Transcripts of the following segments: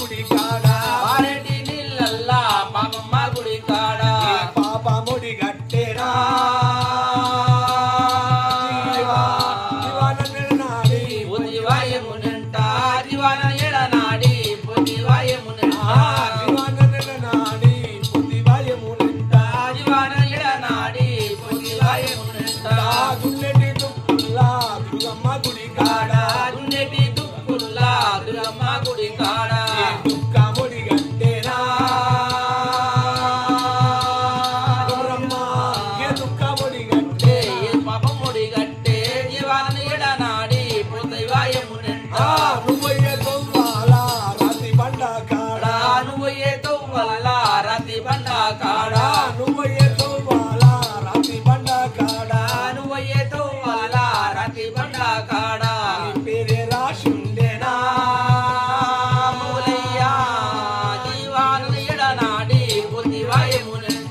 గుడి కాడ? ఆరెడ్డి నీళ్ళల్లా పాపమ్మ గుడి కాడ? పాపముడి గట్టెరా గుడి కాడ? గుడి కాడ?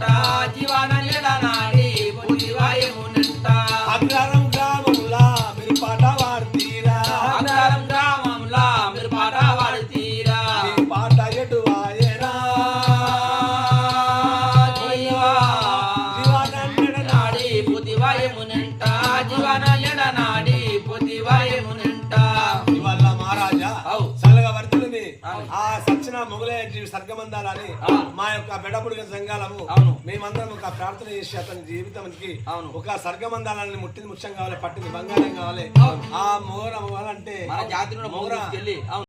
Radio. ఆ సచ్చిన మొగలే సర్గమందాలని మా యొక్క బెడబుడిగ సంఘాలము మేమందరం ఒక ప్రార్థన చేసి అతని జీవితానికి ఒక సర్గమందాలని ముట్టింది ముఖ్యం కావాలి పట్టింది బంగారం కావాలి. ఆ మొగర మొగలంటే మొగర